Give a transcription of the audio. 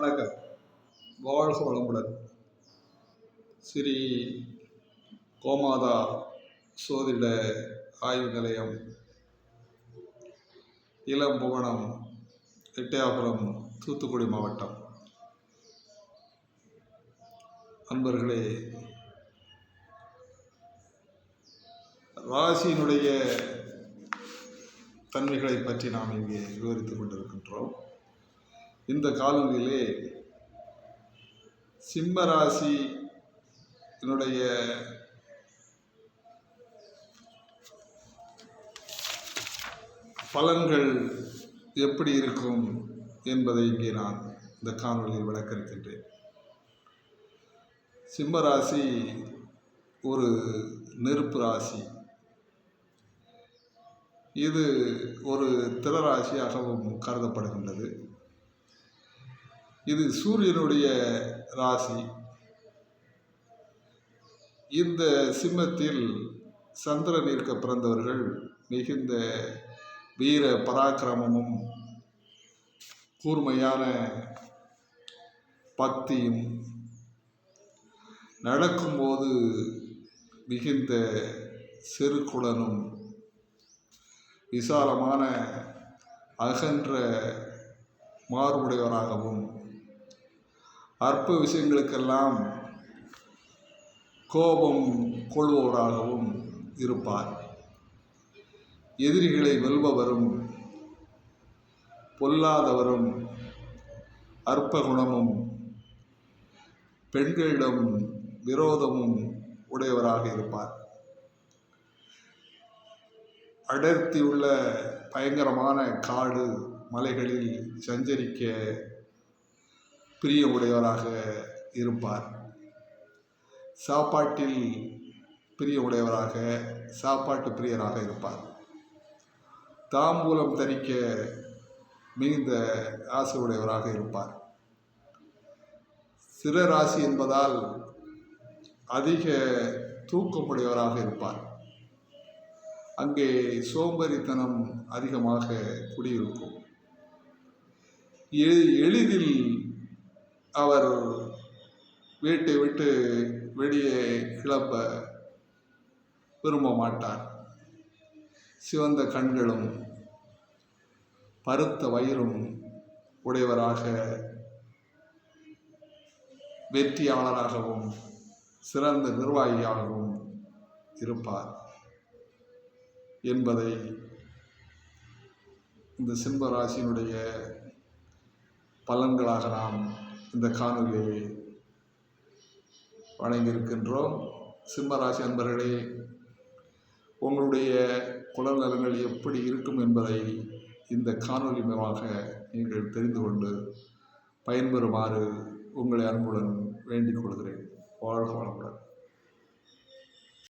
வணக்கம். வாழ்க வளமுடன். ஸ்ரீ கோமாதா சோதிட ஆய்வு நிலையம் இளம்புவனம் எட்டயாபுரம் தூத்துக்குடி மாவட்டம். அன்பர்களே ராசியினுடைய தன்மைகளை பற்றி நாம் இங்கே விவரித்துக் கொண்டிருக்கின்றோம். இந்த காலங்களிலே சிம்ம ராசியினுடைய பலன்கள் எப்படி இருக்கும் என்பதை இங்கே நான் இந்த காணொலியில் விளக்க இருக்கின்றேன் சிம்ம ராசி ஒரு நெருப்பு ராசி. இது ஒரு திறராசியாகவும் கருதப்படுகின்றது. இது சூரியனுடைய ராசி. இந்த சிம்மத்தில் சந்திரன் இருக்க பிறந்தவர்கள் மிகுந்த வீர பராக்கிரமமும் கூர்மையான பக்தியும் நடக்கும்போது மிகுந்த செருக்குடனும் விசாலமான அகன்ற மாறுபுடையவராகவும் அற்ப விஷயங்களுக்கெல்லாம் கோபம் கொள்பவராகவும் இருப்பார். எதிரிகளை வெல்பவரும் பொல்லாதவரும் அற்ப குணமும் பெண்களிடம் விரோதமும் உடையவராக இருப்பார். அடர்த்தியுள்ள பயங்கரமான காடு மலைகளில் சஞ்சரிக்க பிரியமுடையவராக இருப்பார். சாப்பாட்டில் பிரியமுடையவராக சாப்பாட்டு பிரியராக இருப்பார். தாம்பூலம் தரிக்க மிகுந்த ஆசையுடையவராக இருப்பார். சிறராசி என்பதால் அதிக தூக்கமுடையவராக இருப்பார். அங்கே சோம்பரித்தனம் அதிகமாக குடியிருக்கும். எளிதில் அவர் வீட்டை விட்டு வெளியே கிளம்ப விரும்ப மாட்டார் சிவந்த கண்களும் பருத்த வயிறும் உடையவராக வெற்றியாளராகவும் சிறந்த நிர்வாகியாகவும் இருப்பார் என்பதை இந்த சிம்பராசியினுடைய பலன்களாக நாம் இந்த காணொலியை வழங்கியிருக்கின்றோம் சிம்மராசி அன்பர்களே உங்களுடைய குடல் நலங்கள் எப்படி இருக்கும் என்பதை இந்த காணொலி மூலமாக நீங்கள் தெரிந்து கொண்டு பயன்பெறுமாறு உங்களை அன்புடன் வேண்டிக் கொள்கிறேன். வாழ்க வளமுடன்.